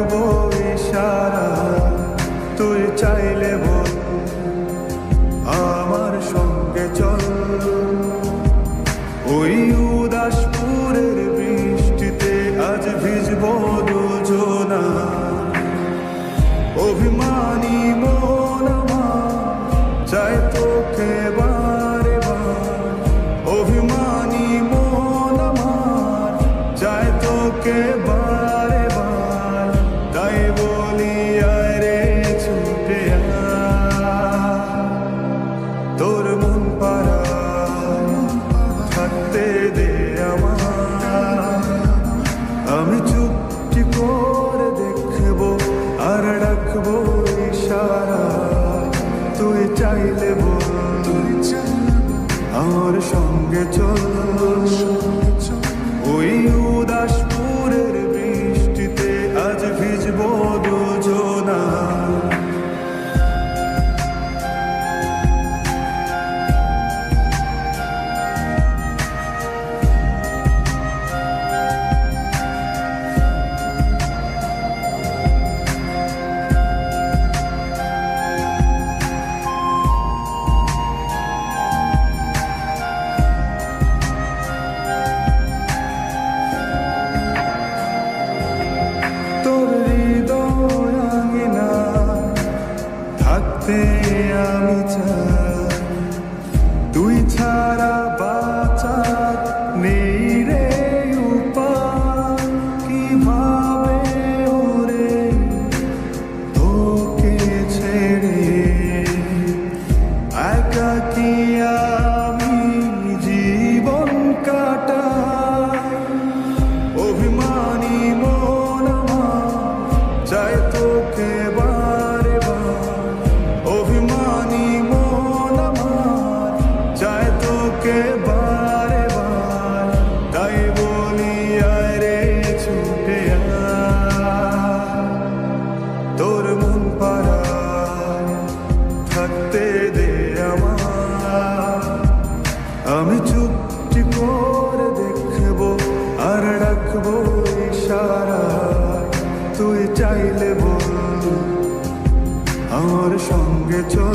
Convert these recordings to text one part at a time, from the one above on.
রাখব ইশারা। তুই চাইলে বল, আমার সঙ্গে চল। ওই উদাসপুরের বৃষ্টিতে আজ ভিজবো দুজনা। অভিমানী মন আমার, চাই তোকে বারে বার অভিমানী মন আমার, চাই তোকে বা তোর মন পাড়ায় থাকতে দে আমার আমি চুপটি করে দেখব আর ডাকবো ইশারা তুই চাইলে বল, আমার সঙ্গে চল। রাখব ইশারা। তুই চাইলে বল আমার সঙ্গে চল।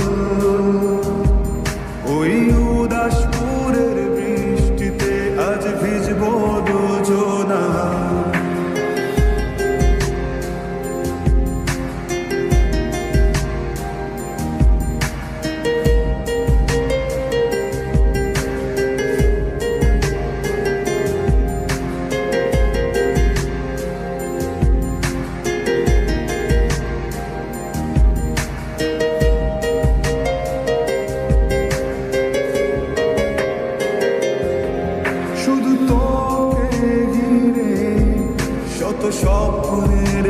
স্বপ্নের